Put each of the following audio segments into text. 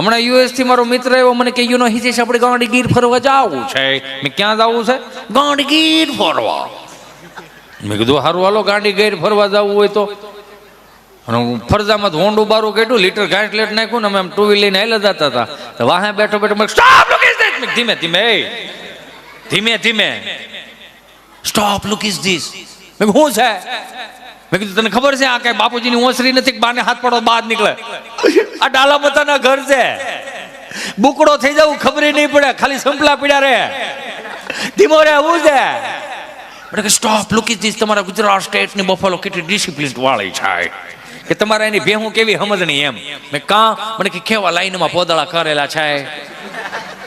હમણાં યુએસથી મારો મિત્ર એવો મને કે યુનો હિતેશ, આપણે ગાંડી ગીર ફરવા જવું છે. મેં ક્યાં જવું છે? ગાંડી ગીર ફરવા. મેં કીધું, હારું, હાલો, ગાંડી ગીર ફરવા જવું હોય તો. અને હું ફરજામાં હોંડું બારું કાઢ્યું, લીટર ગાંઠ લેટ નાખ્યું ને અમે આમ ટુ વ્હીલ લઈને હેલા જતા હતા. તો વાહે બેઠો બેઠો મેં સ્ટોપ લુક ધીમે ધીમે. ધીમે ધીમે. સ્ટોપ લુક ઇઝ ધીસ મેં શું છે? મેં કીધું, તને ખબર છે આ કઈ બાપુજીની ઓસરી નથી બાને હાથ પડો બાદ નીકળે? આ ડાલા મતાના ઘર છે. બુકડો થઈ જવું ખબર નહીં પડે, ખાલી સંપલા પીડ્યા રે ધીમો રે હું છે. મને કે સ્ટોપ લુકી દીસ તમારા ગુજરાત સ્ટેટની બફાલો કેટલી ડિસિપ્લિન વાળી છે કે તમારા એની ભેહું કેવી સમજણી એમ. મેં કા મને કે કેવા લાઈનમાં પોદળા કરેલા છે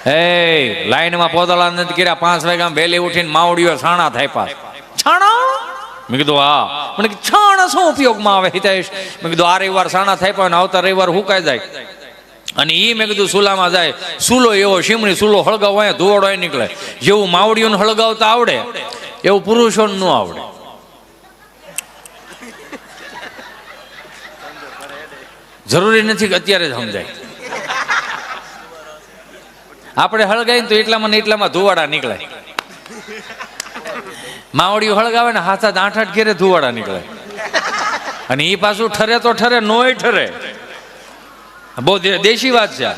હે, લાઈનમાં પોદળા નથી કર્યા. પાંચ વાગ્યા વહેલી ઉઠીને માવડીઓ સાણા થાય પાસ મેં કીધું, હા. મને છાણા શું ઉપયોગમાં આવે? હિતેશ? મેં કીધું, આ રવિવાર છાણા થાય પણ આવતા રવિવાર હુકાઈ જાય. અને એ મેં કીધું, સુલામાં જાય. સુલો એવો શીમણી સુલો હળગાવ, અહીંયા ધુવાડો અહીં નીકળે. જેવું માવડીઓને હળગાવતા આવડે, એવું પુરુષોને ન આવડે. જરૂરી નથી કે અત્યારે જ સમજાય. આપણે હળગાવીએ તો એટલામાં ને એટલામાં ધુવાડા નીકળે. માવડીઓ હળગાવે ને હાથ હાથ આઠ આઠ ઘેરે ધુવાડા નીકળે અને એ પાછું ઠરે તો ઠરે, નોય ઠરે બહુ દેશી વાત છે.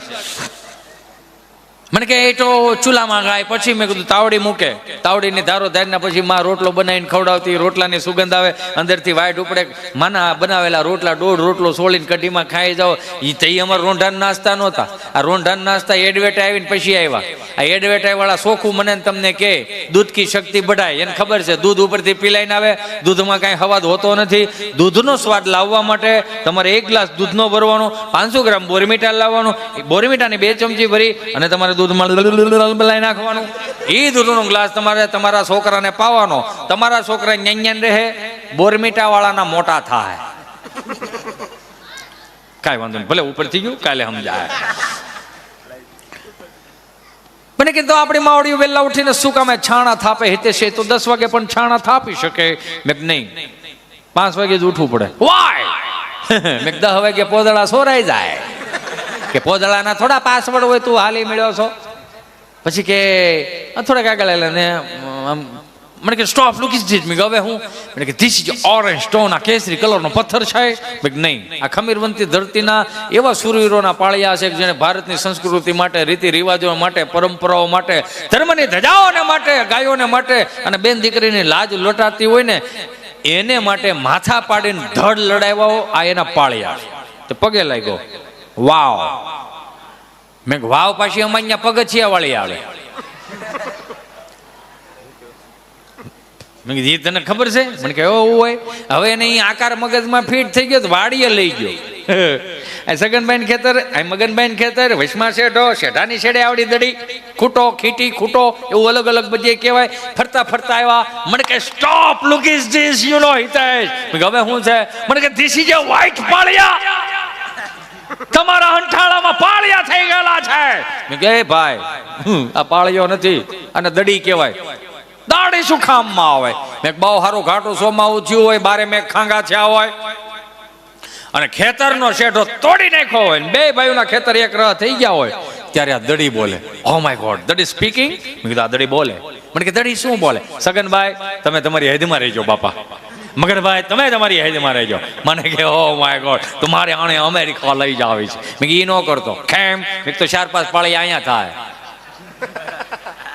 મને કે એ તો ચૂલામાં ગાય. પછી મેં કીધું, તાવડી મૂકે. તાવડીની ધારો ધારીને પછી માં રોટલો બનાવીને ખવડાવતી રોટલાની સુગંધ આવે, અંદરથી વાઈટ ઉપડે. માના બનાવેલા રોટલા દોઢ રોટલો સોળીને કઢીમાં ખાઈ જાઓ. એ તો અમારે રોંઢાન નાસ્તા નહોતા. આ રોંઢાન નાસ્તા એડવેટ આવીને પછી આવ્યા. આ એડવેટ વાળા સોખું મને તમને કે દૂધ કી શક્તિ બઢાય. એને ખબર છે, દૂધ ઉપરથી પીલાઈને આવે. દૂધમાં કાંઈ હવાદ હોતો નથી. દૂધનો સ્વાદ લાવવા માટે તમારે એક ગ્લાસ દૂધનો ભરવાનો, પાંચસો ગ્રામ બોરમીટા લાવવાનો. બોરમીટાની બે ચમચી ભરી અને તમારે દૂધમાં લઈ નાખવાનું. એ દૂધનો ગ્લાસ તમારે તમારા છોકરાને પાવાનો. તમારા છોકરા ન્યાન રહે બોરમીટા વાળાના મોટા થાય. કાંઈ વાંધો નહીં, ભલે ઉપરથી ગયું, કાલે સમજાય. મને કીધું આપણી માવડીઓ વહેલા ઉઠીને શું કામે છાણા થાપે હિતેશે તો દસ વાગે પણ છાણા થાપી શકે. મેં નહીં. પાંચ વાગે જ ઉઠવું પડે. વાય મેં દસ વાગે પોદળા સોરાઈ જાય. કે પોદળાના થોડા પાસવર્ડ હોય તું હાલી મળ્યો છો? પછી કે થોડાક આગળ આવેલા ને, આમ, મને કે સ્ટોપ લુક ધીસ મેં હવે હું મને કે ધીસ ઇઝ ઓરેન્જ સ્ટોન આ કેસરી કલરનો પથ્થર છે. મેં નહીં, આ ખમીરવંતી ધરતીના એવા સુરવીરોના પાળિયા છે કે જેને ભારતની સંસ્કૃતિ માટે, રીતિ રિવાજો માટે, પરંપરાઓ માટે, ધર્મની ધજાઓને માટે, ગાયોને માટે અને બેન દીકરીની લાજ લોટાતી હોય ને, એને માટે માથા પાડીને ધડ લડાવ્યા આ એના પાળિયા તો પગે લાગ્યો. વાવ. મેં વાવ પાછી અમારે અહીંયા પગથિયા વાળી આવે. મેં કીધું, "ઈ તને ખબર છે? મને કે એવું હોય? હવે એને આકાર મગજમાં ફિટ થઈ ગયો તો વાડીએ લઈ ગયો. સગનભાઈ ખેતર મગનભાઈ ખેતર વૈષ્મા શેઠો શેઠાની શેડે આવડી દડી. ખૂટો, ખીટી, ખૂટો, એવું અલગ અલગ બધી કહેવાય. ફરતા ફરતા આવ્યા. મને કે stop look is this you know Hitesh. હવે શું છે? મને કે ધીસ ઇઝ અ વ્હાઈટ પાળિયા તમારા અંઠાળામાં પાળિયા થઈ ગયેલા છે. કહે ભાઈ આ પાળિયો નથી અને દડી કહેવાય. દાડી શું ખામમાં આવે? મેં બહુ સારું ઘાટું સોમાં ઉછ્યું હોય, બારે મેં ખાંગા થયા હોય. અને ખેતરનો શેઢો તોડી નાખ્યો હોય બે ભાઈઓના ખેતર એક રહ થઈ ગયા હોય, ત્યારે આ દડી બોલે. ઓ માય ગોડ દડી સ્પીકિંગ મેં કીધું, આ દડી બોલે. મને કે, દડી શું બોલે? સગનભાઈ, તમે તમારી હેદમાં રહેજો, બાપા. મગનભાઈ તમે તમારી હદમાં રહેજો મને કે ઓ માય ગોડ તમારે આણે અમેરિકા લઈ જાવી છે. મેં ઈ ન કરતો. કેમ? મેં તો ચાર પાંચ પાળી અહીંયા થાય.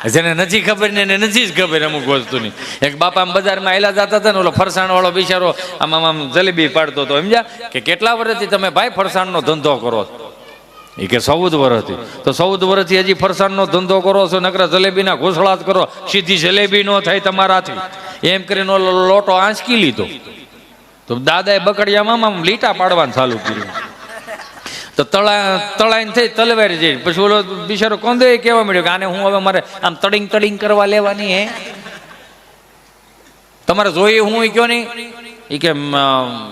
જેને નથી ખબર ને એને નથી જ ખબર અમુક વસ્તુની. એક બાપા આમ બજારમાં એલા જતા હતા ને, ઓલો ફરસાણ વાળો બિચારો આમ આમ જલેબી પાડતો હતો, સમજ્યા? કે કેટલા વર્ષથી તમે ભાઈ ફરસાણનો ધંધો કરો? એ કે ચૌદ વર્ષથી તો ચૌદ વર્ષથી હજી ફરસાણનો ધંધો કરો છો, નકરા જલેબીના ઘોસળા જ કરો, સીધી જલેબી ન થાય તમારાથી. એમ કરીને લોટો આંચકી લીધો. તો દાદાએ બકડિયામાં આમ લીટા પાડવાનું ચાલુ કર્યું. તો તળા, તળાઈને થઈ તલવારી જઈ. પછી ઓલો બિચારો કોંદે કહેવા મળ્યો કે આને હું હવે મારે આમ તડિંગ તડિંગ કરવા લેવાની હે? તમારે જોઈએ હું કયો નહીં? એ કે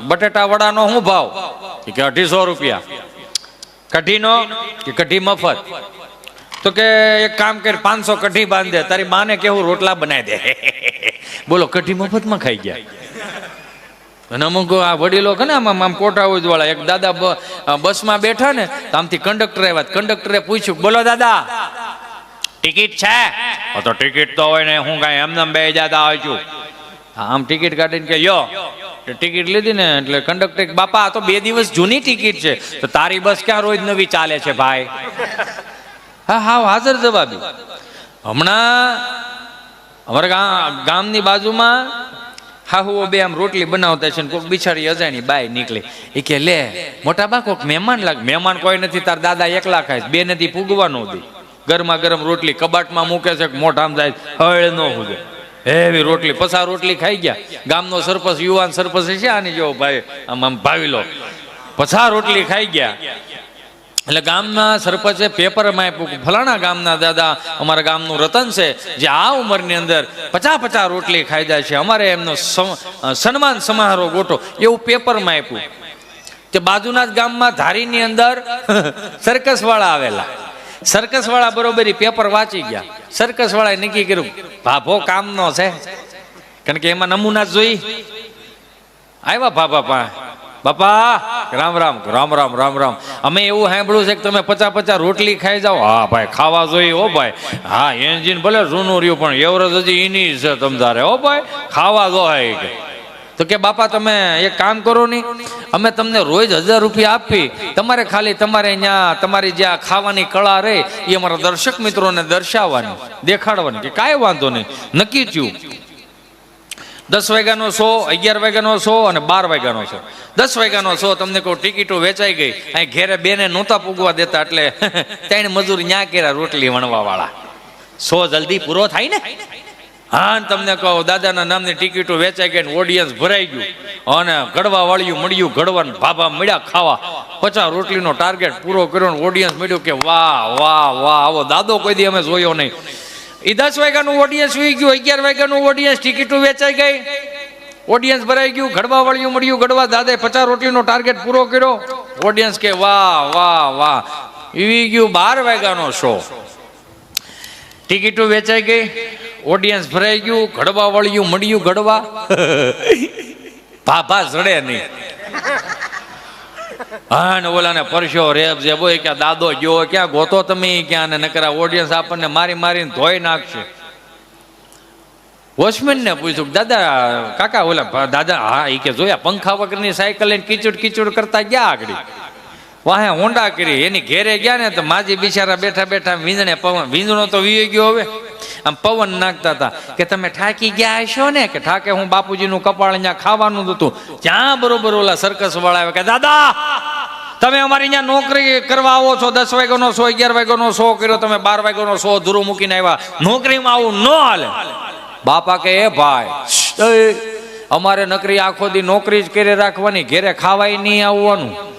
બટેટા વડાનો શું ભાવ? એ કે અઢીસો રૂપિયા. કઢીનો કે કઢી મફત? તો કે એક કામ કર, પાંચસો કઢી બાંધે, તારી માને કેવું રોટલા બનાવી દે. બોલો, કઢી મફતમાં ખાઈ ગયા? અને અમુક આ વડીલો કે આમ આમ કોટા હોય વાળા એક દાદા બસમાં બેઠા ને, તો આમથી કંડક્ટર આવ્યા કંડક્ટરે પૂછ્યું, બોલો દાદા, ટિકિટ છે? તો ટિકિટ તો હોય ને, હું કાંઈ એમને બે જાતા હોય છું. આમ ટિકિટ કાઢીને કે, યો ટિકિટ લીધી ને એટલે કંડક્ટર બાપા, આ તો બે દિવસ જૂની ટિકિટ છે. તો તારી બસ ક્યાં રોજ નવી ચાલે છે, ભાઈ? હા હા હાજર જવાબી. હમણાં અમારા ગામની બાજુમાં હાહુઓ બે આમ રોટલી બનાવતા છે ને કોઈક બિચારી અજાણી બાય નીકળી. એ કે, લે, મોટા બા કોઈક મહેમાન લાગ મહેમાન કોઈ નથી, તાર દાદા એકલા ખાય બે નથી, પૂગવાનું હતી ગરમા ગરમ રોટલી કબાટમાં મૂકે છે મોઢામાં જાય હળ ન હુજે. એવી રોટલી. પસા રોટલી ખાઈ ગયા. ગામનો સરપંચ, યુવાન સરપંચ છે, આની જેવો ભાઈ, આમ આમ ભાવી લો પછા રોટલી ખાઈ ગયા. એટલે ગામના સરપંચે પેપરમાં આપ્યું ફલાણા ગામના દાદા અમારા ગામનું રતન છે, જે આ ઉંમરની અંદર પચાસ પચાસ રોટલી ખાઈ જાય છે. અમારે એમનો સન્માન સમારોહ ગોઠો એવું પેપરમાં આપ્યું. તે બાજુના જ ગામમાં ધારીની અંદર સર્કસવાળા આવેલા. સર્કસ વાળા બરોબર પેપર વાંચી ગયા. સર્કસ વાળાએ નક્કી કર્યું, ભાભો, કામનો છે. કારણ કે એમાં નમૂના જોઈ. આવ્યા ભાભા પા. બાપા, રામ રામ રામ રામ રામ રામ. અમે એવું સાંભળ્યું છે કે તમે પચાસ પચાસ રોટલી ખાઈ જાઓ. હા, ભાઈ, ખાવા જોઈએ, હો, ભાઈ. હા, એન્જિન ભલે જૂનું રહ્યું, પણ એવરેજ હજી એની છે તમ તારે હો, ભાઈ. ખાવા જોઈએ તો કે બાપા તમે એક કામ કરો નહીં અમે તમને રોજ હજાર રૂપિયા આપી, તમારે ખાલી તમારે અહીંયા તમારી જે આ ખાવાની કળા રહે, એ અમારા દર્શક મિત્રોને દર્શાવવાની, દેખાડવાની, કે કાંઈ વાંધો નહીં. નક્કી થયું. દસ વાગ્યાનો શો, અગિયાર વાગ્યાનો શો અને બાર વાગ્યાનો શો. દસ વાગ્યાનો શો, તમને કહું ટિકિટો વેચાઈ ગઈ, અહીં ઘેરે બેને નહોતા પૂગવા દેતા, એટલે ત્રણ મજૂર ન્યા કર્યા રોટલી વણવા વાળા શો જલ્દી પૂરો થાય ને? હા તમને કહો, દાદાના નામની ટિકિટો વેચાઈ ગઈ ઓડિયન્સ ભરાઈ ગયું. અને ઘડવા વાળ્યું મળ્યું, ઘડવાનું ભાભા મળ્યા ખાવા. પચાસ રોટલીનો ટાર્ગેટ પૂરો કર્યો ને ઓડિયન્સ મળ્યું કે વાહ વાહ વાહ, આવો દાદો કોઈ દી અમે જોયો નહીં. એ દસ વાગ્યાનું ઓડિયન્સ સુઈ ગયું, અગિયાર વાગ્યાનું ઓડિયન્સ ટિકિટો વેચાઈ ગઈ. ઓડિયન્સ ભરાઈ ગયું ઘડવા વાળ્યું મળ્યું, ઘડવા દાદાએ પચાસ રોટલીનો ટાર્ગેટ પૂરો કર્યો. ઓડિયન્સ કે વાહ વાહ વાહ. એવી ગયું બાર વાગ્યાનો શો ટિકિટો વેચાઈ ગઈ. ઓડિયન્સ ભરાઈ ગયું ઘડવા વળ્યું મળ્યું ઘડવા. ભાભા જડે નહીં. હા ને ઓલાને પરસ્યો રેબ જે બોય ક્યાં દાદો ગયો ક્યાં ગોતો તમે ક્યાં ને નકરા ઓડિયન્સ આપણને મારી મારીને ધોઈ નાખશે. વોચમેન ને પૂછ્યું દાદા કાકા ઓલા દાદા હા એ કે જોયા પંખા વગરની સાયકલ લઈને કીચડ કીચડ કરતા ગયા આગળ. વાહે ઊંડા કરી. એની ઘેરે ગયા ને તો માજી બિચારા બેઠા બેઠા વીંજણે પવન વીંજણો તો વી ગયો હવે. આમ પવન નાખતા હતા કે તમે ઠાકી ગયા હશો ને? કે ઠાકે હું બાપુજીનું કપાળ અહીંયા ખાવાનું હતું. જ્યાં બરોબર ઓલા સર્કસ વાળા આવે કે, દાદા, તમે અમારી અહીંયા નોકરી કરવા આવો છો. દસ વાગ્યાનો સો, અગિયાર વાગ્યાનો સો કર્યો. તમે બાર વાગ્યાનો સો ધૂરું મૂકીને આવ્યા. નોકરીમાં આવું ન હાલે. બાપા કે એ ભાઈ અમારે નકરી આખો દી નોકરી જ કરી રાખવાની. ઘેરે ખાવાય નહીં આવવાનું.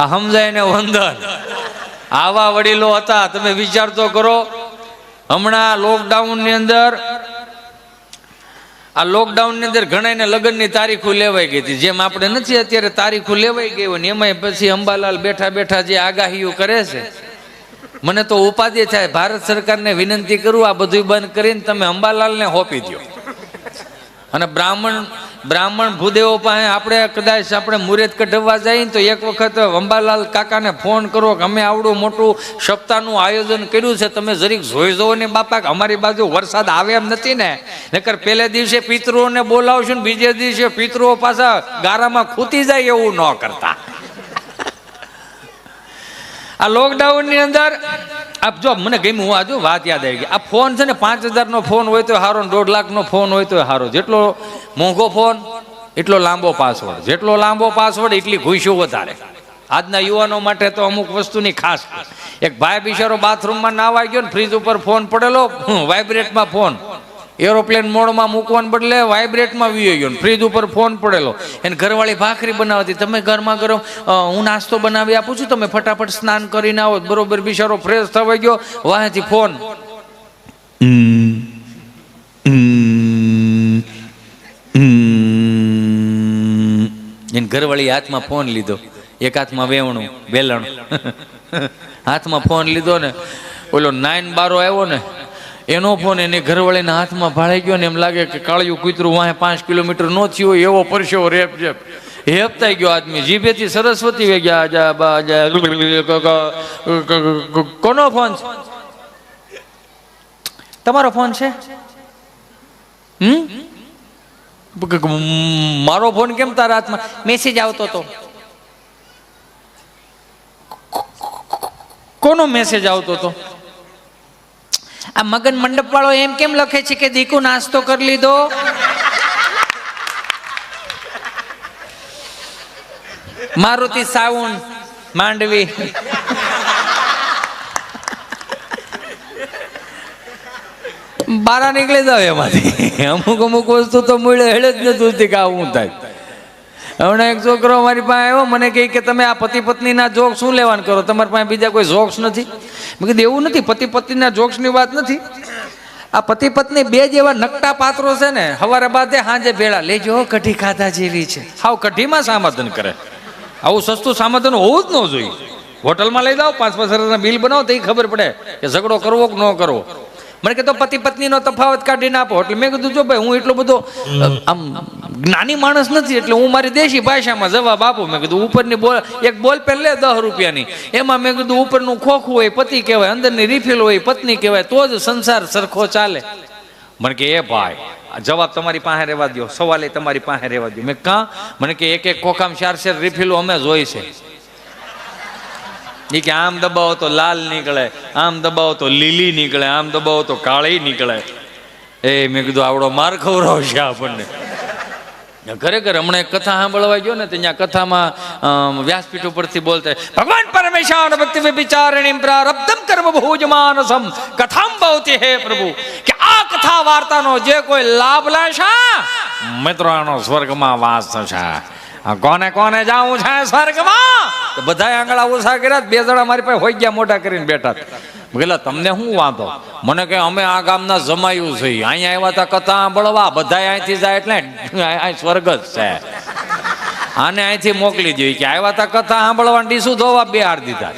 આ સમજાય ને વંદન. આવા વડીલો હતા, તમે વિચાર તો કરો. હમણાં લોકડાઉનની અંદર, આ લોકડાઉનની અંદર ઘણાને લગ્નની તારીખો લેવાઈ ગઈ હતી. જેમ આપણે નથી અત્યારે તારીખો લેવાઈ ગઈ હોય ને એમાંય પછી અંબાલાલ બેઠા બેઠા જે આગાહીઓ કરે છે. મને તો ઉપાધિ થાય. ભારત સરકારને વિનંતી કરું, આ બધું બંધ કરીને તમે અંબાલાલને હોપી દો અને બ્રાહ્મણ બ્રાહ્મણ ભૂદેવો પાસે આપણે કદાચ આપણે મુહૂર્ત કઢવવા જઈએ તો એક વખત અંબાલાલ કાકાને ફોન કરો કે અમે આવડું મોટું સપ્તાહનું આયોજન કર્યું છે, તમે જરીક જોઈ જુઓ ને બાપા અમારી બાજુ વરસાદ આવે એમ નથી ને. નકર પહેલે દિવસે પિતૃઓને બોલાવશું ને બીજે દિવસે પિતૃઓ પાછા ગારામાં ખૂતી જાય એવું ન કરતા. આ લોકડાઉનની અંદર આપ જો મને ગમ્યું હું આજુ વાત યાદ આવી ગઈ. આ ફોન છે ને, પાંચ હજારનો ફોન હોય તો સારો ને દોઢ લાખનો ફોન હોય તો સારો જેટલો મોંઘો ફોન, એટલો લાંબો પાસવર્ડ જેટલો લાંબો પાસવર્ડ એટલી ઘૂસ્યું વધારે. આજના યુવાનો માટે તો અમુક વસ્તુની ખાસ એક ભાઈ બિચારો બાથરૂમમાં નાવા ગયો ને ફ્રીજ ઉપર ફોન પડેલો વાઇબ્રેટમાં ફોન. એરોપ્લેન મોડમાં મૂકવાને બદલે વાઇબ્રેટમાં વી ગયો ફ્રીજ ઉપર ફોન પડેલો. એને ઘરવાળી ભાખરી બનાવતી તમે ઘરમાં ગરમ હું નાસ્તો બનાવી આપું છું. તમે ફટાફટ સ્નાન કરીને આવો. બરોબર, બિચારો ફ્રેશ થવા ગયો. વાહેથી ફોન એને ઘરવાળી હાથમાં ફોન લીધો. એક હાથમાં વેવણું, વેલણ. હાથમાં ફોન લીધો ને. ઓલો નાઇન બારો આવ્યો ને. એનો ફોન એને ઘરવાળીના હાથમાં ભાળાઈ ગયો ને એમ લાગે કે કાળિયું કૂતરું વાહે પાંચ કિલોમીટર નો થયું હોય એવો પરસેવો રેપ જેપ. હેપતાઈ ગયો આદમી. જીભેથી સરસ્વતી વે ગયા આજા બા, જા કોનો ફોન છે? તમારો ફોન છે? હમ? મારો ફોન કેમ તારા હાથમાં? મેસેજ આવતો હતો કોનો મેસેજ આવતો હતો આ મગન મંડપ વાળો એમ કેમ લખે છે કે દીકુ નાસ્તો કરી લીધો? મારુતિ સાઉન્ડ માંડવી. બારા નીકળી જાવ એમાંથી. અમુક અમુક વસ્તુ તો મૂળ, હેડે જ નથી કે આવું થાય. હમણાં એક છોકરો મારી પાસે આવ્યો, મને કહે કે તમે આ પતિ પત્નીના જોક શું લેવાનું કરો? તમારી પાસે બીજા કોઈ જોક્સ નથી? મેં કીધું, એવું નથી, પતિ પત્નીના જોક્સની વાત નથી. આ પતિ પત્ની બે જેવા નકટા પાત્રો છે ને સવારે બાદે સાંજે ભેળા. લેજો કઢી ખાધા જેવી છે. હાવ કઢીમાં સામાધન કરે. આવું સસ્તું સામાધન હોવું જ ન જોઈએ. હોટલમાં લઈ જાઓ, પાંચ પાંચ હજારના બિલ બનાવો, તો એ ખબર પડે કે ઝઘડો કરવો કે ન કરવો. મને કે તો પતિ પત્નીનો તફાવત કાઢીને આપો. એટલે મેં કીધું, જો ભાઈ, હું એટલો બધો આમ જ્ઞાની માણસ નથી, એટલે હું મારી દેશી ભાષામાં જવાબ આપું. મેં કીધું, ઉપરની બોલ, એક બોલ પેન લે દસ રૂપિયાની. એમાં મેં કીધું, ઉપરનું ખોખું હોય, પતિ કહેવાય, અંદરની રિફિલ હોય, પત્ની કહેવાય, તો જ સંસાર સરખો ચાલે. મને કે, એ ભાઈ જવાબ તમારી પાસે રહેવા દો એ તમારી પાસે રહેવા દો મેં કાં મને કે એક એક ખોખામ ચાર ચાર રિફિલો અમે જોઈ છે. એ કે, આમ દબાવો તો લાલ નીકળે, આમ દબાવો તો લીલી નીકળે, આમ દબાવો તો કાળી નીકળે. એ મેં કીધું, આવડો માર ખવડાવશે આપણને. ખરેખર હમણાં કથા સાંભળવા ગયો ને ત્યાં કથામાં વ્યાસપીઠ ઉપરથી બોલતા ભગવાન પરમેશ્વર ભક્તિ વિચારણી પ્રારબ્ધમ કર્મ ભોજમાનસમ કથામ ભવતી હે પ્રભુ. કે આ કથા વાર્તાનો જે કોઈ લાભ લેશે, મિત્રો, આનો સ્વર્ગમાં વાસ થશે. કોને કોને જાવું છે સ્વર્ગમાં? બધા આંગળા ઓછા કર્યા, બે જણા મારી પાસે હોઈ ગયા મોટા કરીને બેઠા. પેલા તમને શું વાંધો? મને કે અમે આ ગામના જમાયું છે. અહીંયા આવ્યા હતા કથા સાંભળવા બધા અહીંથી જાય એટલે અહીં સ્વર્ગ જ છે. આને અહીંથી મોકલી દઈએ કે આવ્યા હતા કથા સાંભળવા ડીસું ધોવા બે હાર દીધા.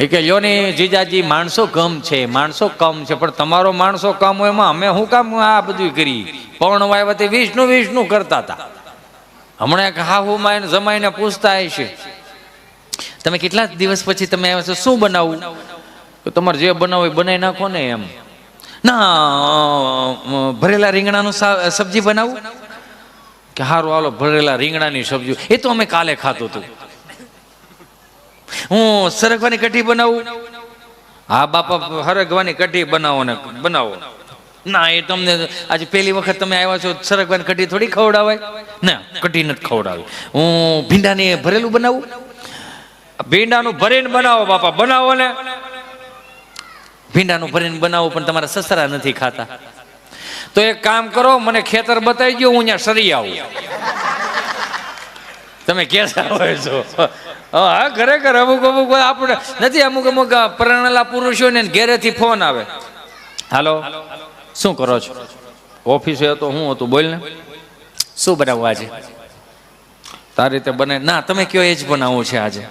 એ કે, લ્યો ને, જીજાજી, માણસો કમ છે, માણસો કમ છે, પણ તમારો માણસો કમ હોય એમાં અમે શું કામ આ બધું કરી પવન વાયવતી વિષ્ણુ વિષ્ણુ કરતા હતા હમણાં એક હાહુ માઈને જમાઈને પૂછતા હશે, તમે કેટલા દિવસ પછી તમે આવ્યા છો? શું બનાવવું તો તમારે જે બનાવો એ બનાવી નાખો ને એમ. ના ભરેલા રીંગણાનું સબ્જી બનાવું? કે હારું, હાલો, ભરેલા રીંગણાની સબ્જી. એ તો અમે કાલે ખાતું હતું. હું સરગવાની કઢી બનાવું? હા, બાપા, હરગવાની કઢી બનાવો ને, બનાવો. ના, એ તમને આજે પહેલી વખત તમે આવ્યા છો, સરગવાની કઢી થોડી ખવડાવાય. ના, કઢી નથી ખવડાવી. હું ભીંડાની ભરેલું બનાવું? ભીંડાનું ભરીને બનાવો, બાપા, બનાવો ને. ભીંડાનું ભરીને બનાવું, પણ તમારા સસરા નથી ખાતા. તો એક કામ કરો, મને ખેતર બતાવી દો હું ત્યાં સરી આવું. તમે કેસા હોય છો? હા ખરેખર અમુક અમુક આપણે નથી, અમુક અમુક પરણેલા પુરુષો ને ઘેરેથી ફોન આવે. હાલો? શું કરો છો? ઓફિસે હતો, હું હતું, બોલ ને. શું બનાવવું આજે? તારી રીતે બને ના, તમે કયો એ જ બનાવવું છે આજે?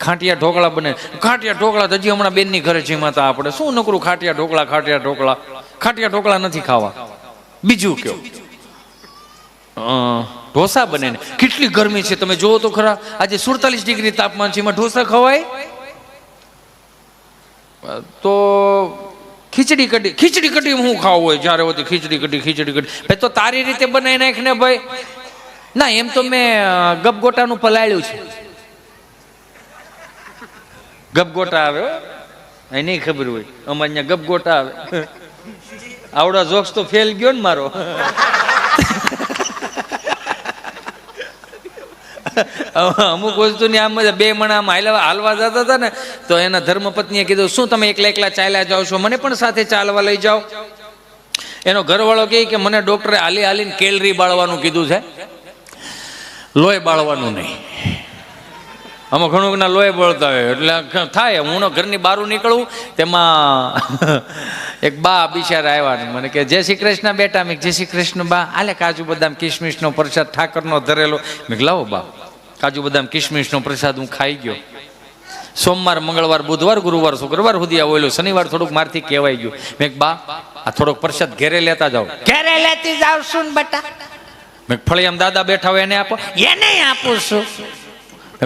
ખાટિયા ઢોકળા બને. ખાંટિયા ઢોકળા હજી હમણાં બેનની ઘરે જમ્યા હતા આપણે. શું નકરું ખાટિયા ઢોકળા ખાટિયા ઢોકળા? ખાટિયા ઢોકળા નથી ખાવા. બીજું કયો? ઢોસા બને ને. કેટલી ગરમી છે તમે જુઓ તો ખરા. આજે સુડતાલીસ ડિગ્રી તાપમાન છે, એમાં ઢોસા ખવાય? તો ખીચડી કઢી ખીચડી કઢી હું ખાવું હોય? જ્યારે હોતી ખીચડી કઢી ખીચડી કઢી. ભાઈ તો તારી રીતે બનાવી નાખ ને ભાઈ. ના, એમ તો મેં ગપગોટાનું પલાળ્યું છે. ગપગોટા આવે. અહીં નહીં ખબર હોય. અમારે અહીંયા ગપગોટા આવે. આવડા જોક્સ તો ફેલ ગયો ને મારો. અમુક વસ્તુની આમ બે મણા આમ હાલવા હાલવા જતા હતા ને, તો એના ધર્મપત્નીએ કીધું, શું તમે એકલા એકલા ચાલ્યા જાઓ છો? મને પણ સાથે ચાલવા લઈ જાઓ. એનો ઘરવાળો કહે કે, મને ડોક્ટરે હાલી હાલીને કેલરી બાળવાનું કીધું છે. લોહી બાળવાનું નહીં. આમાં ઘણું ના લોહી બળતા હોય. એટલે થાય. હું ઘરની બહાર નીકળું તેમાં એક બા બિચારા આવ્યા મને કે જય શ્રી કૃષ્ણ બેટા. મેં જય શ્રી કૃષ્ણ બા. આલે કાજુ બદામ કિશમિશનો પ્રસાદ ઠાકરનો ધરેલો. મેં લાવો બા. કાજુ બદામ કિશમિશનો પ્રસાદ હું ખાઈ ગયો. સોમવાર મંગળવાર બુધવાર ગુરુવાર શુક્રવાર સુધી આવેલું શનિવાર થોડુંક મારથી કહેવાય ગયું. મેં બા આ થોડોક પ્રસાદ ઘેરે લેતા જાઓ. ઘેરે લેતી જાવ છું ને બટા? મેં ફળિયામ દાદા બેઠા હોય એને આપો. એને આપું છું.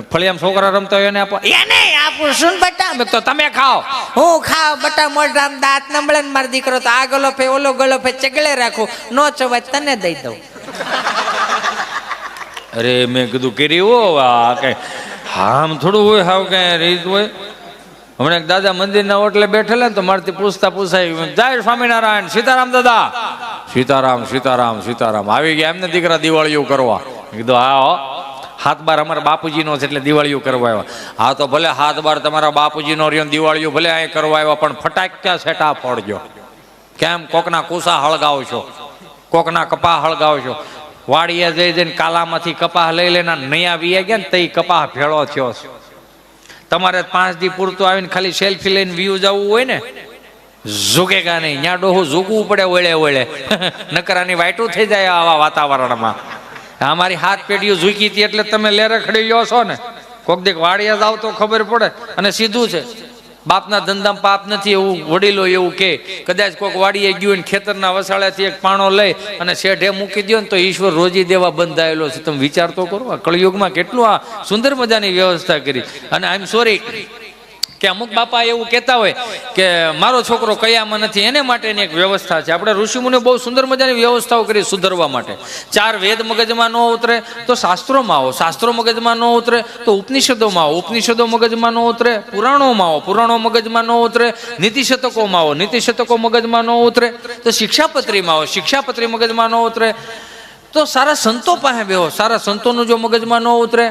ફળિયામ છોકરા રમતા હોય એને આપો એને આપું શું બટા? તો તમે ખાઓ. હું ખાવ બટા મોઢામ દાંત નમળે ને માર દીકરો તો આ ગલો ફે ઓલો ગલો ફે ચગલે રાખું. નો ચવાય તને દઈ દઉં. અરે મેં કીધું કરી ઓ આ કઈ આમ થોડું હોય હાવ કઈ રીત હોય. હમણાં એક દાદા મંદિરના ઓટલે બેઠેલા ને તો મારથી પૂછતા પૂછાય જાય સ્વામિનારાયણ સીતારામ દાદા. સીતારામ સીતારામ સીતારામ. આવી ગયા એમને દીકરા દિવાળીઓ કરવા. કીધું હો. હાથ બાર અમારા બાપુજીનો છે એટલે દિવાળીઓ કરવા આવ્યા. હા, તો ભલે હાથ બાર તમારા બાપુજીનો રહ્યો દિવાળીઓ ભલે અહીં કરવા આવ્યા, પણ ફટાક્યા સેટા ફોડજો. કેમ? કોકના કુસા હળગાવશો. કોકના કપા હળગાવશો. વાડીએ જઈ જઈને કાલામાંથી કપાહ લઈ લેના નયા વીએ ગયા ને તઈ કપાહ ભેળો થયો. છે તમારે પાંચ દી પૂરતું આવીને ખાલી સેલ્ફી લઈને વ્યૂ જવું હોય ને ઝૂકેગા નહીં ત્યાં ડોહું ઝૂકવું પડે ઓળે ઓળે. નકરાની વાઈટું થઈ જાય આવા વાતાવરણમાં. અમારી હાથ પેઢીઓ ઝૂકી હતી એટલે તમે લેરે ખડી લ્યો છો ને. કોક દીક વાડિયા જાવ તો ખબર પડે. અને સીધું છે. બાપના ધંધામાં પાપ નથી એવું વડીલો એવું કે, કદાચ કોક વાડીએ ગયું ને ખેતરના વસાળાથી એક પાણો લઈ અને શેઢે મૂકી દો ને તો ઈશ્વર રોજી દેવા બંધાયેલો છે. તમે વિચાર તો કરો, આ કળયુગમાં કેટલું આ સુંદર મજાની વ્યવસ્થા કરી. અને આઈ એમ સોરી કે અમુક બાપા એવું કહેતા હોય કે મારો છોકરો કયામાં નથી, એને માટેની એક વ્યવસ્થા છે. આપણે ઋષિમુનિ બહુ સુંદર મજાની વ્યવસ્થાઓ કરી સુધરવા માટે. ચાર વેદ મગજમાં ન ઉતરે તો શાસ્ત્રોમાં આવો. શાસ્ત્રો મગજમાં ન ઉતરે તો ઉપનિષદોમાં આવો. ઉપનિષદો મગજમાં ન ઉતરે, પુરાણોમાં આવો. પુરાણો મગજમાં ન ઉતરે, નીતિશતકોમાં આવો. નીતિશતકો મગજમાં ન ઉતરે તો શિક્ષાપત્રીમાં આવો. શિક્ષાપત્રી મગજમાં ન ઉતરે તો સારા સંતો પાસે બેહો. સારા સંતોનું જો મગજમાં ન ઉતરે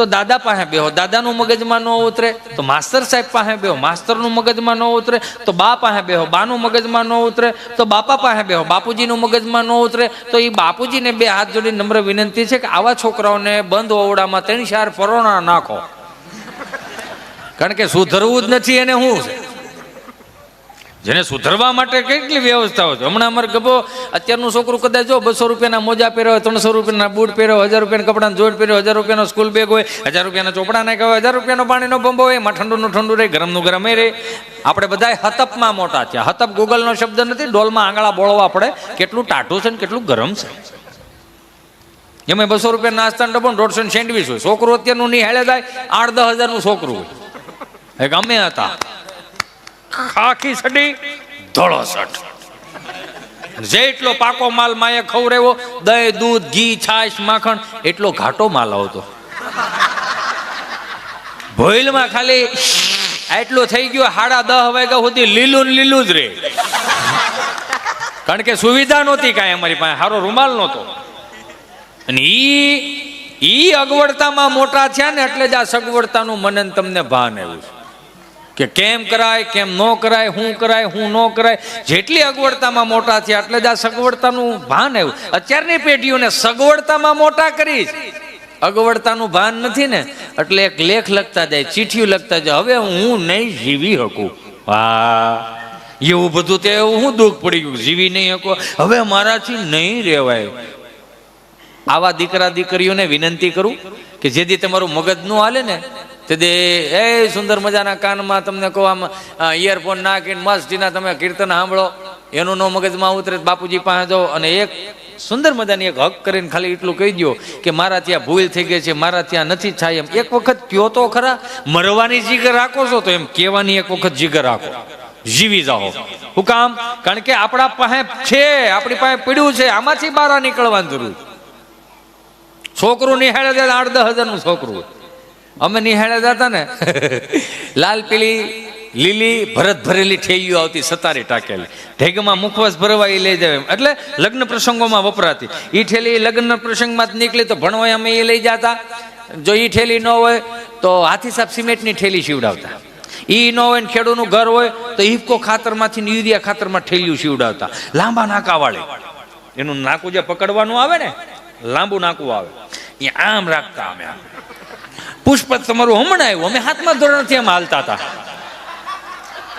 તો દાદા પાસે બેહો. દાદાનું મગજમાં ન ઉતરે તો માસ્તર સાહેબ પાસે બેહો. માસ્તરનું મગજમાં ન ઉતરે તો બા પાસે બેહો. બાનું મગજમાં ન ઉતરે તો બાપા પાસે બેહો. બાપુજીનું મગજમાં ન ઉતરે તો એ બાપુજીને બે હાથ જોડી નમ્ર વિનંતી છે કે આવા છોકરાઓને બંધ ઓવડામાં ત્રણ ચાર પરોણા નાખો. કારણ કે સુધરવું જ નથી એને શું જેને સુધરવા માટે કેટલી વ્યવસ્થાઓ છે. હમણાં અમારે ગભો અત્યારનું છોકરું કદાચ જો બસો રૂપિયાના મોજા પહેર્યો હોય, ત્રણસો રૂપિયાના બૂટ પહેર્યો હજાર રૂપિયાના કપડાનો જોડ પહેર્યો હજાર રૂપિયાનો સ્કૂલ બેગ હોય, હજાર રૂપિયાના ચોપડા નાખ્યા હોય, હજાર રૂપિયાનો પાણીનો બંબો હોય, એમાં ઠંડુનું ઠંડુ રહે, ગરમનું ગરમ રહે. આપણે બધા હતપમાં મોટા છે હતપ ગૂગલનો શબ્દ નથી, ડોલમાં આંગળા બોળવા પડે, કેટલું ટાઢું છે ને કેટલું ગરમ છે. એમાં બસો રૂપિયા નાસ્તા ડબ્બો દોઢસો સેન્ડવીચ હોય. છોકરું અત્યારનું નિહાળે જાય, આઠ દસ હજારનું છોકરું હોય. અમે હતા. ખાખી સડી, ધોળો સટ. જેટલો પાકો માલ માએ ખવરેવો દહીં, દૂધ, ઘી, છાશ, માખણ, એટલો ઘાટો માલ આવતો. ભોઈલમાં ખાલી એટલો થઈ ગયો સાડા દહ વાગ્યા સુધી લીલું ને લીલું જ રે. કારણ કે સુવિધા નહોતી કાંઈ અમારી પાસે સારો રૂમાલ નહોતો. અને ઈ ઈ અગવડતામાં મોટા થયા ને એટલે જ આ સગવડતાનું મનન તમને ભાન આવ્યું છે. કે કેમ કરાય, કેમ ન કરાય શું કરાય શું ન કરાય? જેટલી અગવડતામાં મોટા થયા, એટલે જ આ સગવડતાનું ભાન આવ્યું. અત્યારની પેઢીઓને સગવડતામાં મોટા કરી. અગવડતાનું ભાન નથી ને. એટલે એક લેખ લખતા જાય ચીઠીઓ લખતા જાય, હવે હું નહીં જીવી શકું. હા એવું બધું તે હું દુઃખ પડી ગયું, જીવી નહીં શકો. હવે મારાથી નહીં રહેવાય. આવા દીકરા દીકરીઓને વિનંતી કરું કે જેથી તમારું મગજ ન હાલે ને તે એ સુંદર મજાના કાનમાં તમને કહો આમ ઇયરફોન નાખીને મસ્તીના તમે કીર્તન સાંભળો, એનું નો મગજમાં ઉતરે બાપુજી પાસે જાઓ અને એક સુંદર મજાની એક હક કરીને ખાલી એટલું કહી દો કે મારા ત્યાં ભૂલ થઈ ગઈ છે, મારા ત્યાં નથી થાય એમ એક વખત કયો તો ખરા, મરવાની જીગર રાખો છો તો એમ કહેવાની એક વખત જીગર રાખો. જીવી જાઓ. હું કામ? કારણ કે આપણા પાસે છે, આપણી પાસે પીડ્યું છે, આમાંથી બહાર નીકળવાની જરૂર. છોકરું નિહાળે આઠ દસ હજારનું છોકરું. અમે નિહાળે જતા ને? લાલ પીલી લીલી, ભરત ભરેલી ઠેલીઓ આવતી સતારી ટાકેલી. ઢેગમાં મુખવાસ ભરવા એ લઈ જાય એટલે લગ્ન પ્રસંગોમાં વપરાતી. એ ઠેલી લગ્ન પ્રસંગમાં જ નીકળી તો ભણવા અમે એ લઈ જતા. જો એ ઠેલી ન હોય તો હાથી સાહેબ સિમેન્ટની ઠેલી સીવડાવતા એ ન હોય ને ખેડૂતનું ઘર હોય તો હિપકો ખાતરમાંથી યુરિયા ખાતરમાં ઠેલીઓ સીવડાવતા લાંબા નાકાવાળી એનું નાકું જે પકડવાનું આવે ને, લાંબુ નાકું આવે. એ આમ રાખતા અમે આમ. પુષ્પ તમારું હમણાં આવ્યું. અમે હાથમાં ધોરણથી એમ હાલતા હતા.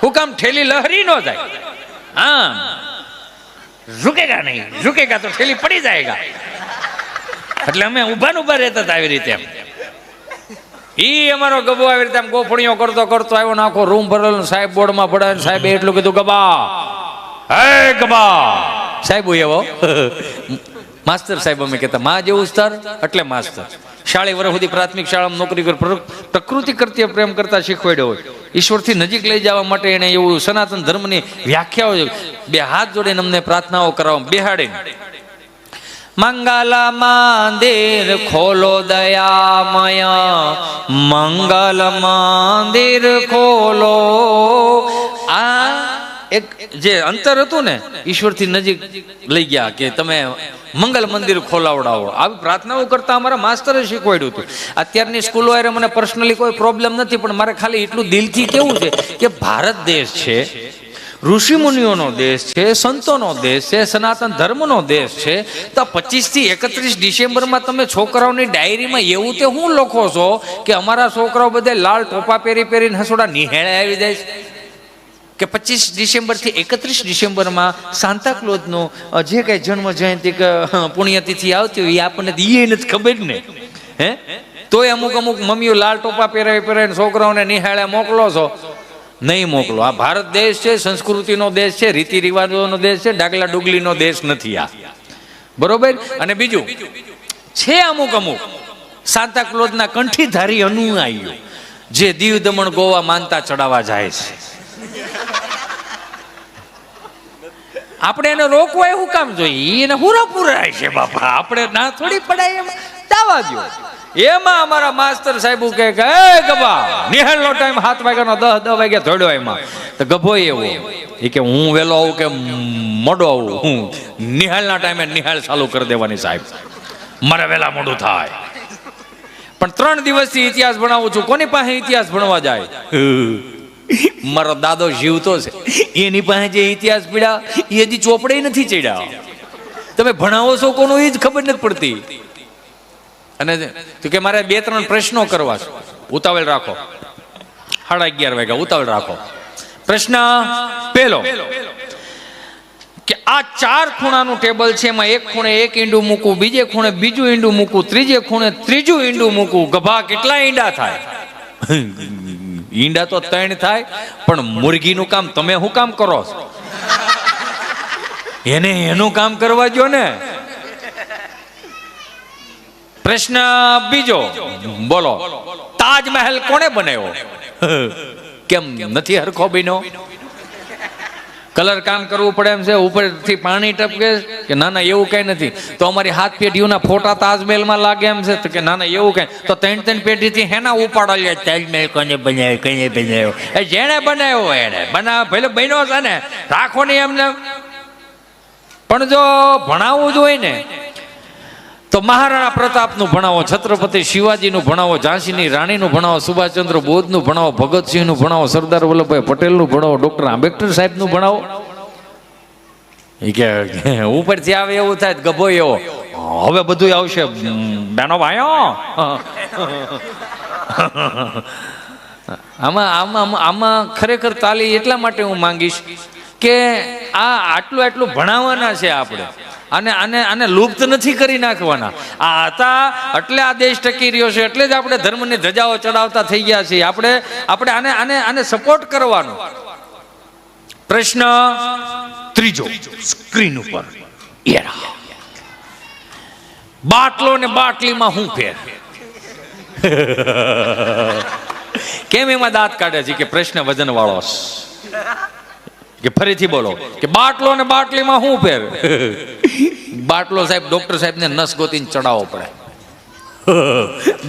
હું કામ ઠેલી લહરી ન જાય. આમ ઝુકેગા નહીં. ઝુકેગા તો ઠેલી પડી જાયગા એટલે અમે ઊભા ઊભા રહેતા હતા આવી રીતે ઈ અમારો ગબો આવી રીતે આમ ગોફણીઓ કરતો કરતો આવ્યો ને આખો રૂમ ભરેલો સાહેબ બોર્ડમાં સાહેબ સાહેબે એટલું કીધું ગબા હે ગબા સાહેબ એવો? માસ્તર સાહેબ અમે કહેતા, મા જેવું સ્તર? એટલે માસ્તર. શાળી વર્ષ સુધી પ્રાથમિક શાળામાં નોકરી કરી પ્ર- પ્રકૃતિ કરતી પ્રેમ કરતા શીખવાડ્યો હોય. ઈશ્વરથી નજીક લઈ જવા માટે એને એવું સનાતન ધર્મની વ્યાખ્યાઓ બે હાથ જોડીને અમને પ્રાર્થનાઓ કરાવવા બેહાડે. મંગલ મંદિર ખોલો દયામય, મંગલ મંદિર ખોલો. આ એક જે અંતર હતું ને, ઈશ્વરથી નજીક લઈ ગયા કે તમે મંગલ મંદિર ખોલાવડાવો. આવી પ્રાર્થનાઓ કરતા અમારા માસ્તરે શીખવાડ્યું હતું. અત્યારની સ્કૂલો અરે મને પર્સનલી કોઈ પ્રોબ્લેમ નથી, પણ મારે ખાલી એટલું દિલથી કેવું છે કે ભારત દેશ છે ઋષિ મુનિઓનો દેશ છે, સંતોનો દેશ છે, સનાતન ધર્મનો દેશ છે, તો પચીસથી એકત્રીસ ડિસેમ્બરમાં તમે છોકરાઓની ડાયરીમાં એવું તે હું લખો છો કે અમારા છોકરાઓ બધે લાલ ટોપા પહેરી પહેરીને હસોડા નિહેળે આવી જાય છે? કે પચીસ ડિસેમ્બરથી એકત્રીસ ડિસેમ્બરમાં સાંતાક્લોઝનો જે કંઈ જન્મ જયંતિ કે પુણ્યતિથિ આવતી હોય એ આપણને એ નથી ખબર ને. હે? તોય અમુક અમુક મમ્મીઓ લાલ ટોપા પહેરાવી પહેરાવીને છોકરાઓને નિહાળે, મોકલો છો. નહીં મોકલો. આ ભારત દેશ છે, સંસ્કૃતિનો દેશ છે, રીતિ રિવાજોનો દેશ છે, ડાગલા ડુગલીનો દેશ નથી આ. બરોબર? અને બીજું, છે અમુક અમુક સાંતાક્લોઝના કંઠીધારી અનુયાયીઓ, જે દીવ દમણ ગોવા માનતા ચડાવવા જાય છે. આપણે એને રોકવા એવું કામ જોઈએ? એને પૂરા પૂરા છે બાપા. આપણે ના થોડી પડાય એમ. દાવા દો એમાં અમારા માસ્તર સાહેબ કે ગભા ગભા, નિહાળનો ટાઈમ સાત વાગ્યાનો દસ દસ વાગ્યા થોડો એમાં. તો ગભો એવો. એ કે, હું વેલો આવું કે મોડો આવું? હું? નિહાળના ટાઈમે નિહાળ ચાલુ કરી દેવાની સાહેબ. મારે વેલા મોડું થાય. પણ ત્રણ દિવસથી ઇતિહાસ ભણાવું છું. કોની પાસે ઇતિહાસ ભણવા જાય? મારો દાદો જીવતો છે. એની પાસે જે ઇતિહાસ પીડા, એ હજી ચોપડે નથી ચડ્યા. તમે ભણાવો છો કોનું, એ જ ખબર નથી પડતી. અને કે મારે બે, ત્રણ પ્રશ્નો કરવા છે. ઉતાવળ રાખો. સાડા અગિયાર વાગ્યા, ઉતાવળ રાખો. પ્રશ્ન પહેલો, કે આ ચાર ખૂણાનું ટેબલ છે, એમાં એક ખૂણે એક ઈંડું મૂકું બીજે ખૂણે બીજું ઈંડું મૂકું ત્રીજે ખૂણે ત્રીજું ઈંડું મૂકું ગભા કેટલા ઈંડા થાય? ઈંડા તો ત્રણ થાય, પણ મુરગીનું કામ તમે શું કામ કરો છો? એને એનું કામ કરવા જો ને. પ્રશ્ન બીજો, બોલો, તાજમહેલ કોને બનાવ્યો? કેમ નથી હરખો બન્યો? કલર કામ કરવું પડે એમ છે, ઉપરથી પાણી ટપકે કે ના ના એવું કઈ નથી. તો અમારી હાથ પેઢીઓના ફોટા તાજમહેલમાં લાગે એમ છે કે ના ના એવું કઈ. તો ત્રણ ત્રણ પેઢીથી હેના ઉપાડો લે, તાજમહેલ કોને બનાવ્યો કઈ બનાવ્યો? એ જેણે બનાવ્યો એને. બનાવ ભલે બન્યો છે ને, રાખો નહીં એમને. પણ જો ભણાવવું જ હોય ને તો મહારાણા પ્રતાપનું ભણાવો, છત્રપતિ શિવાજીનું ભણાવો, ઝાંસીની રાણીનું ભણાવો, સુભાષચંદ્ર બોઝનું ભણાવો, ભગતસિંહનું ભણાવો, સરદાર વલ્લભભાઈ પટેલનું ભણાવો, ડૉક્ટર આંબેડકર સાહેબનું ભણાવો. એ કે ઉપરથી આવે એવું થાય ગભો એવો. હવે બધું આવશે. બેનો ભાઈઓ. આમાં આમાં આમાં ખરેખર તાલી એટલા માટે હું માંગીશ કે આ આટલું આટલું ભણાવવાના છે આપણે. અને આને આને લુપ્ત નથી કરી નાખવાના. આ હતા, એટલે આ દેશ ટકી રહ્યો છે, એટલે જ આપણે ધર્મની ધજાઓ ચડાવતા થઈ ગયા છીએ. આપણે આપણે આને આને આને સપોર્ટ કરવાનો. પ્રશ્ન ત્રીજો સ્ક્રીન ઉપર. બાટલો ને બાટલીમાં હું ફેર? કેમ એમાં દાંત કાઢે છે કે પ્રશ્ન વજન વાળો. કે ફરીથી બોલો કે બાટલો ને બાટલીમાં શું ફેર? બાટલો સાહેબ ડોક્ટર સાહેબ ને નસ ગોતીને ચડાવવો પડે.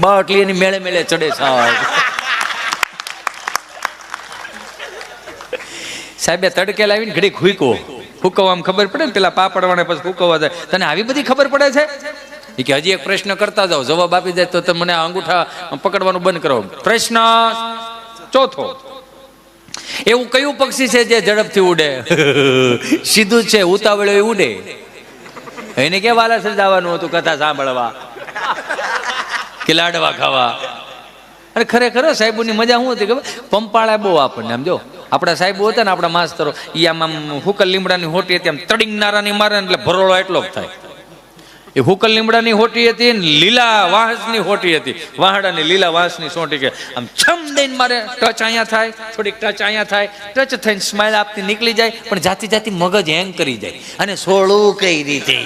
બાટલી એની મેળે મેળે ચડે સાહેબ. સાહેબે તડકે લાવીને ઘડી હુઈકો હુકવવામાં ખબર પડે ને પેલા પાપડવાને પછી હુકવવા જાય. તને આવી બધી ખબર પડે છે? એ કે હજી એક પ્રશ્ન કરતા જાઓ. જવાબ આપી જાય તો તમે મને આ અંગૂઠા પકડવાનું બંધ કરો. પ્રશ્ન ચોથો. એવું કયું પક્ષી છે જે ઝડપથી ઉડે? સીધું છે, ઉતાવળે ઉડે. એને કે વાલાસર જવાનું હતું કથા સાંભળવા? કે લાડવા ખાવા? અને ખરેખર સાહેબોની મજા શું હતી ખબર? પંપાળા બહુ આપણને આમ જો આપણા સાહેબો હતા ને આપણા માસ્તરો એ આમ આમ હુકલ લીમડાની હોટી હતી, આમ તડિંગ નારાની મારે એટલે ભરોળો એટલો જ થાય. એ હુકલ લીમડાની હોટી હતી ને લીલા વાંસની હોટી હતી. વાહડાની લીલા વાંસની સોટી કે આમ છમ દઈને મારે ટચ અહીંયા થાય, થોડીક ટચ અહીંયા થાય, ટચ થઈને સ્માઇલ આપતી નીકળી જાય, પણ જાતી જાતિ મગજ હેંગ કરી જાય. અને સોળું કઈ રીતે?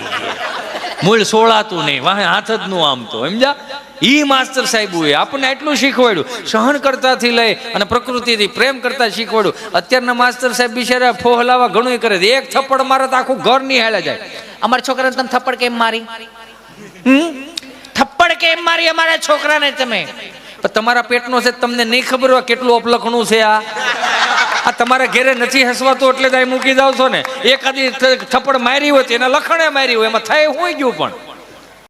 મૂળ સોળાતું નહીં, વાહે હાથ જ નું આમ તો સમજા ઈ માસ્ટર સાહેબુએ આપણને એટલું શીખવાડ્યું. સહન કરતાથી લઈ અને પ્રકૃતિથી પ્રેમ કરતા શીખવાડ્યું. અત્યારના માસ્ટર સાહેબ બિચારા ફોહલાવા ઘણું કરે છે. એક થપ્પડ મારે તો આખું ઘરની હેલા જાય. અમારા છોકરાને તમે થપ્પડ કેમ મારી? થપ્પડ કેમ મારી અમારા છોકરાને તમે? તમારા પેટનો છે તમને નહીં ખબર હોય કેટલું અપલખણું છે આ. આ તમારા ઘેરે નથી હસવાતું એટલે જ મૂકી જાવ છો ને. એકાદી થપ્પડ મારી હોય એના લખણે મારી હોય. એમાં થાય હોય ગયું પણ.